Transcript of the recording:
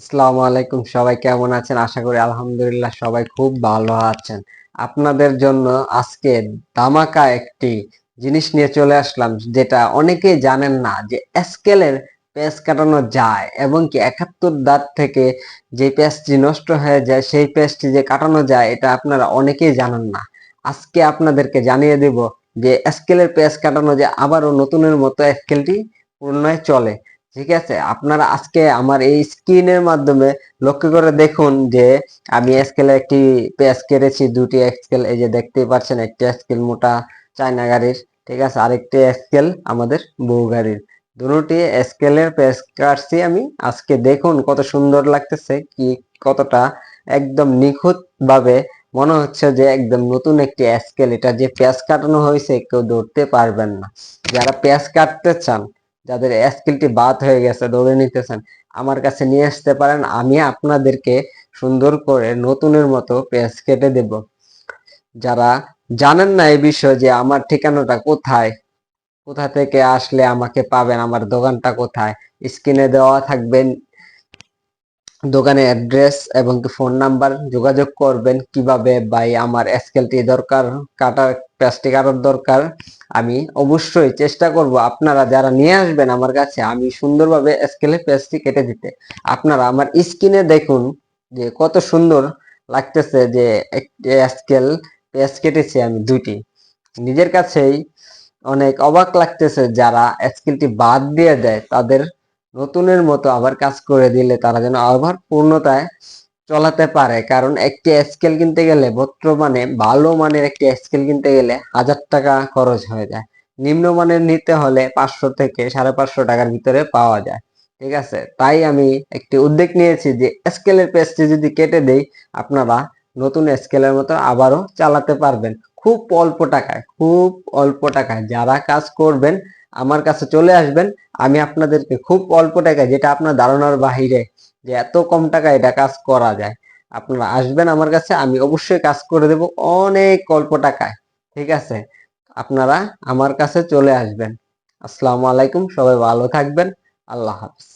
আসসালামু আলাইকুম। সবাই কেমন আছেন? আশা করি আলহামদুলিল্লাহ সবাই খুব ভালো আছেন। আপনাদের জন্য আজকে দামাকা একটি জিনিস নিয়ে চলে আসলাম, যেটা অনেকেই জানেন না যে স্কেলের পেঁচ কাটানো যায় এবং কি একাত্তর দাঁত থেকে যে পেঁচটি নষ্ট হয়ে যায়, সেই পেঁচটি যে কাটানো যায়, এটা আপনারা অনেকেই জানেন না। আজকে আপনাদেরকে জানিয়ে দেব যে স্কেলের পেঁচ কাটানো যে আবারও নতুনের মতো স্কেলটি পুনরায় চলে। ঠিক আছে? আপনারা আজকে আমার এই স্ক্রিনের মাধ্যমে লক্ষ্য করে দেখুন যে আমি স্কেলে একটি পেজ কেটেছি, দুটি স্কেল এই যে দেখতেই পাচ্ছেন একটি স্কেল মোটা চায়না গাড়ির, ঠিক আছে? আরেকটি স্কেল আমাদের বউ গাড়ির। দুটি স্কেলের পেজ কাটছি আমি। আজকে দেখুন কত সুন্দর লাগতেছে, কি কতটা একদম নিখুঁত ভাবে মনে হচ্ছে যে একদম নতুন একটি স্কেল এটা যে পেঁয়াজ কাটানো হয়েছে কেউ ধরতে পারবেন না। যারা পেঁয়াজ কাটতে চান যাদের স্কিলটি বাদ হয়ে গেছে, ধরে নিতেছেন, আমার কাছে নিয়ে আসতে পারেন, আমি আপনাদেরকে সুন্দর করে নতুনের মতো পেজ কেটে দেব। যারা জানেন না এই বিষয়ে যে আমার ঠিকানাটা কোথায়, কোথা থেকে আসলে আমাকে পাবেন, আমার দোকানটা কোথায়, স্ক্রিনে দেওয়া থাকবেন দোকানের অ্যাড্রেস এবং ফোন নাম্বার যোগাযোগ করবেন কীভাবে ভাই আমার স্কেলটি দরকার কাটার প্লাস্টিক কাটার দরকার। আমি অবশ্যই চেষ্টা করব আপনারা যারা নিয়ে আসবেন আমার কাছে, আমি সুন্দরভাবে স্কেলে পেস্টটি কেটে দিতে। আপনারা আমার স্ক্রিনে দেখুন যে কত সুন্দর লাগতেছে যে একটি স্কেল পেজ কেটেছি আমি দুইটি। নিজের কাছেই অনেক অবাক লাগতেছে যারা স্কেলটি বাদ দিয়ে দেয়, তাদের নতুনের মতো আবার কাজ করে দিলে তারা যেন আবার পূর্ণতায় চলাতে পারে। কারণ একটি স্কেল কিনতে গেলে বর্তমানে ভালো মানের একটি স্কেল কিনতে গেলে হাজার টাকা খরচ হয়ে যায়। নিম্নমানের নিতে হলে পাঁচশো থেকে সাড়ে পাঁচশো টাকার ভিতরে পাওয়া যায়। ঠিক আছে? তাই আমি একটি উদ্যোগ নিয়েছি যে স্কেলের পেজটি যদি কেটে দেই, আপনারা নতুন স্কেলের মতো আবারও চালাতে পারবেন। খুব অল্প টাকায়, খুব অল্প টাকায় যারা কাজ করবেন, আমার কাছে চলে আসবেন। আমি আপনাদেরকে খুব অল্প টাকায়, যেটা আপনার ধারণার বাহিরে যে এত কম টাকায় এটা কাজ করা যায়, আপনারা আসবেন আমার কাছে, আমি অবশ্যই কাজ করে দেব অনেক অল্প টাকায়, ঠিক আছে? আপনারা আমার কাছে চলে আসবেন। আসসালামু আলাইকুম, সবাই ভালো থাকবেন, আল্লাহ হাফিজ।